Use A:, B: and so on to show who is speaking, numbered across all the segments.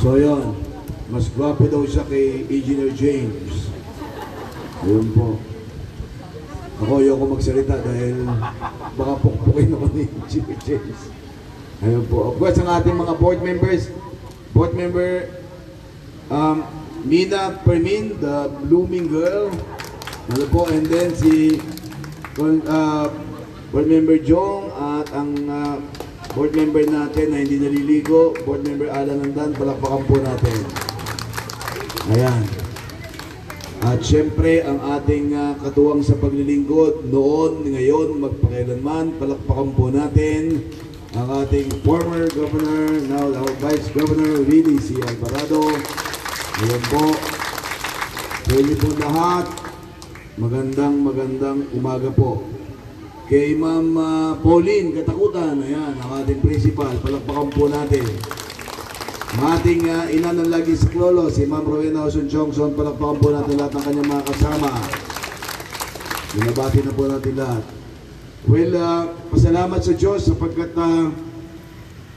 A: So yun, mas gwapo daw siya kay Engineer James. Ayun po. Ako ayoko magsalita dahil baka pukpukin ako ni Engineer James. Ayun po. Of course, ang ating mga board members, board member um, Mina Permin, the blooming girl. Ano po, and then si uh, board member Jong at ang uh, board member natin na hindi naliligo, board member Alan Nandan, palakpakan po natin. Ayan. At syempre, ang ating uh, katuwang sa paglilingkod noon, ngayon, magpakailanman, palakpakan po natin ang ating former governor, now our vice governor, Willie C. Alvarado. Ayan po. Inyo po lahat, magandang magandang umaga po. Kay Ma'am uh, Pauline Katakutan, ayan, ang ating principal, palakpakan po natin. Ang ating uh, ina ng lagi sa Klolo, si Ma'am Rowena Osun Chongson, palakpakan po natin lahat ng kanyang mga kasama. Binabati na po natin lahat. Well, uh, pasalamat sa Diyos sapagkat uh,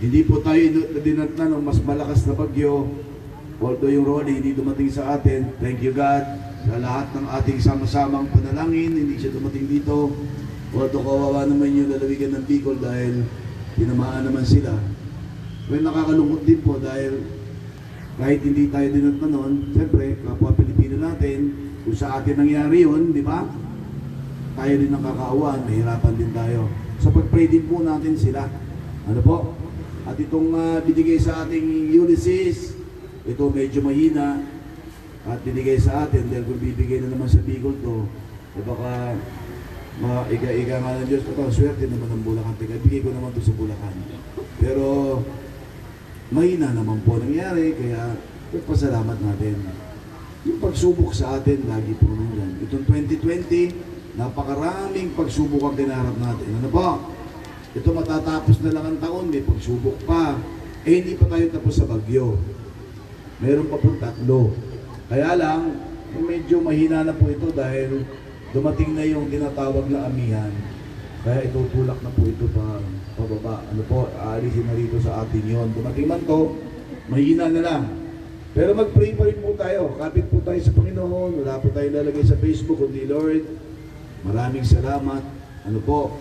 A: hindi po tayo dinatnan ng mas malakas na bagyo. Although yung Rolly hindi dumating sa atin, thank you God sa lahat ng ating sama-samang panalangin, hindi siya dumating dito. Although kawawa naman yung lalawigan ng Bicol dahil tinamaan naman sila. Well, nakakalungkot din po dahil kahit hindi tayo dinatnan noon, siyempre, kapwa Pilipino natin, kung sa atin nangyari yun, di ba? Tayo din nakakaawan, mahirapan din tayo. So pag-pray din po natin sila. Ano po? At itong uh, binigay sa ating Ulysses, ito medyo mahina at binigay sa atin dahil kung bibigay na naman sa Bicol to, eh baka maiga-iga nga ng Diyos. Ito, swerte naman ng Bulacan. Bigay ko naman to sa Bulacan. Pero mahina naman po nangyari, kaya pasalamat natin. Yung pagsubok sa atin, lagi po nandyan. Itong 2020, napakaraming pagsubok ang kinarap natin. Ano po? Ito matatapos na lang ang taon, may pagsubok pa. Eh, hindi pa tayo tapos sa bagyo. Meron pa po tatlo. Kaya lang, eh, medyo mahina na po ito dahil dumating na yung tinatawag na amihan. Kaya itutulak na po ito pa pababa. Ano po, aalisin na rito sa atin yon. Dumating man to, mahina na lang. Pero mag-pray pa rin po tayo. Kapit po tayo sa Panginoon. Wala po tayo lalagay sa Facebook, kundi Lord, maraming salamat. Ano po,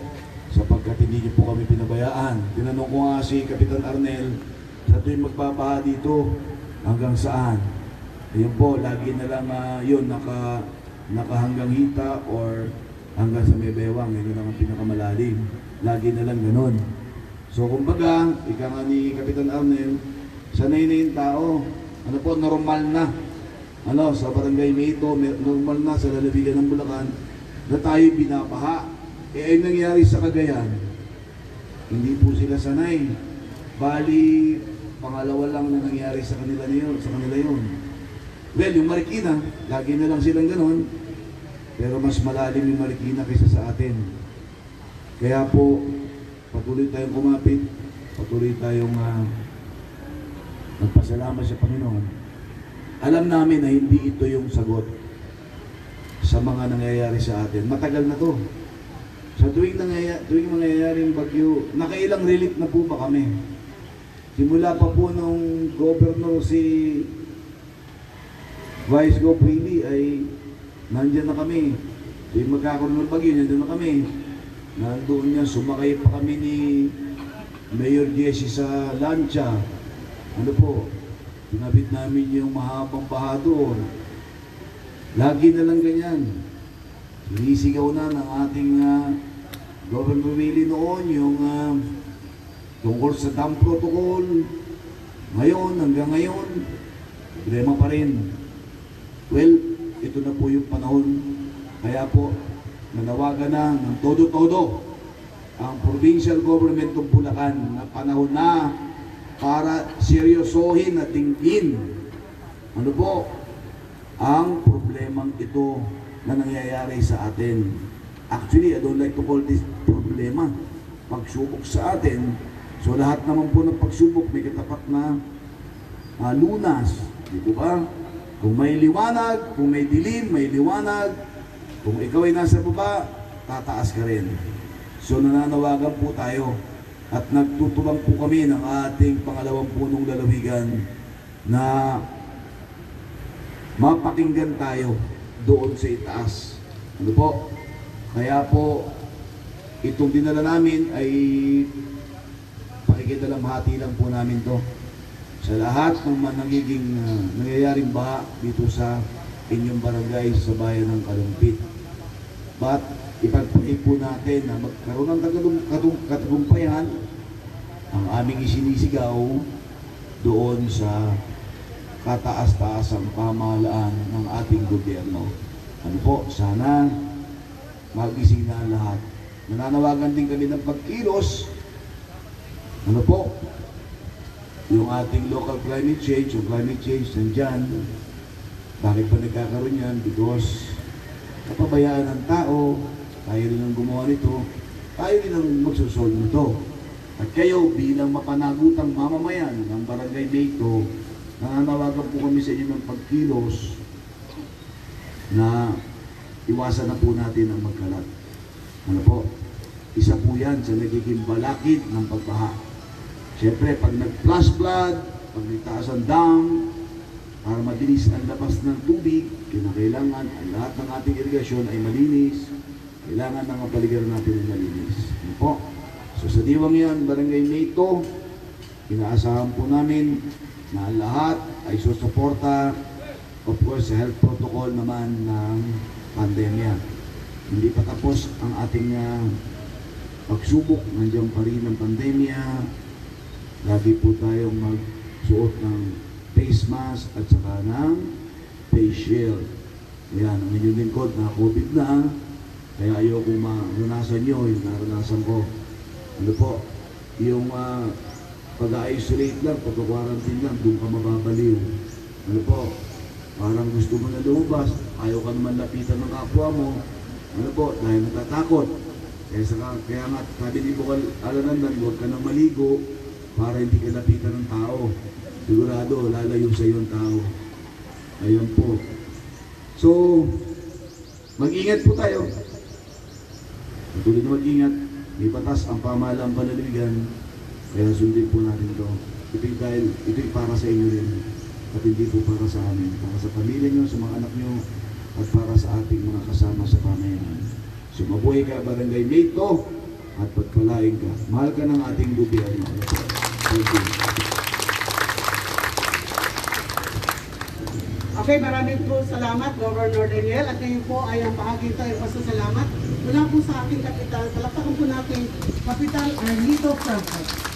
A: sapagkat hindi niyo po kami pinabayaan. Tinanong ko nga si Kapitan Arnel, sa tuwing magpapaha dito, hanggang saan? Ayun po, lagi na lang uh, yun, naka, nakahanggang hita or hanggang sa may bewang. Yun lang ang pinakamalalim. Lagi na lang ganun. So, kumbaga, ika nga ni Kapitan Arnel, sanay na yung tao. Ano po, normal na. Ano, sa barangay Mito, normal na sa lalabigan ng Bulacan, na tayo binapaha. Eh, ay nangyari sa Cagayan, hindi po sila sanay. Bali, pangalawa lang na nangyari sa kanila niyon, sa kanila yun. Well, yung Marikina, lagi na lang silang ganon, pero mas malalim yung Marikina kaysa sa atin. Kaya po, patuloy tayong kumapit, patuloy tayong uh, magpasalamat sa Panginoon. Alam namin na hindi ito yung sagot sa mga nangyayari sa atin. Matagal na to. Sa tuwing, nangyayari, tuwing mangyayari yung bagyo, nakailang relief na po ba kami? Simula pa po nung governor si Vice Go Freely ay nandyan na kami. Tuwing magkakaroon ng bagyo, nandyan na kami. Nandoon niya, sumakay pa kami ni Mayor Jesse sa lancha. Ano po, pinabit namin yung mahabang baha doon. Lagi na lang ganyan. Sinisigaw na ng ating uh, Governor Willie noon yung uh, tungkol sa dam protocol. Ngayon, hanggang ngayon, problema pa rin. Well, ito na po yung panahon. Kaya po, nanawagan na ng todo-todo ang provincial government ng Bulacan na panahon na para seryosohin at tingin ano po ang problemang ito na nangyayari sa atin. Actually, I don't like to call this problema. Pagsubok sa atin, so lahat naman po ng pagsubok may katapat na uh, lunas. Di ba? Kung may liwanag, kung may dilim, may liwanag. Kung ikaw ay nasa baba, tataas ka rin. So nananawagan po tayo at nagtutulang po kami ng ating pangalawang punong lalawigan na mapakinggan tayo doon sa itaas. Ano po? Kaya po, itong dinala namin ay pakikidalamhati lang po namin to sa lahat ng mga nagiging ah, nangyayaring baha dito sa inyong barangay sa bayan ng Kalumpit. But ipagpagay po natin na magkaroon ng katagumpayan ang aming isinisigaw doon sa kataas-taasang pamahalaan ng ating gobyerno. Ano po, sana magising na lahat. Nananawagan din kami ng pagkilos. Ano po, yung ating local climate change, yung climate change nandyan. Bakit pa nagkakaroon yan? Because kapabayaan ng tao, tayo rin ang gumawa nito, tayo rin ang magsusolve nito. At kayo bilang mapanagutang mamamayan ng Barangay Mayto, nananawagan po kami sa inyo ng pagkilos na iwasan na po natin ang magkalat. Ano po? Isa po yan sa nagiging balakid ng pagbaha. Siyempre, pag nag-flash flood, pag nagtaas ang dam, para mabilis ang labas ng tubig, kinakailangan ang lahat ng ating irigasyon ay malinis. Kailangan ng kapaligiran natin ay malinis. Ano po? So sa diwang yan, Barangay Mayto, inaasahan po namin na lahat ay susuporta, of course, sa health protocol naman ng pandemya. Hindi pa tapos ang ating ah, pagsubok, nandiyan pa rin ang pandemya, Lagi po tayong magsuot ng face mask at saka ng face shield. Yan, ang inyong lingkod na COVID na, kaya ayoko maranasan nyo yung naranasan ko. Ano po, yung ah, pag-isolate lang, pag-quarantine lang, doon ka mababaliw. Ano po, parang gusto mo na lumabas, ayaw ka naman lapitan ng kapwa mo. Ano po, dahil natatakot. Kaya, saka, kaya nga, sabi ni Bukal Alanandan, huwag ka nang maligo para hindi ka lapitan ng tao. Sigurado, lalayo sa iyo ang tao. Ayun po. So, mag-ingat po tayo. Patuloy na mag-ingat. May batas ang pamahalang panaligan. Kaya sundin po natin ito. Ito'y dahil, ito'y para sa inyo rin. At hindi po para sa amin. Para sa pamilya nyo, sa mga anak nyo, at para sa ating mga kasama sa pamayanan. So mabuhay ka, barangay ko, at pagpalain ka. Mahal ka ng ating gobyerno.
B: Okay, maraming po salamat, Governor Daniel. At ngayon po ay ang bahagi ito ay pasasalamat mula po sa ating kapital. Palakpakan po natin, Kapital Arlito Franco.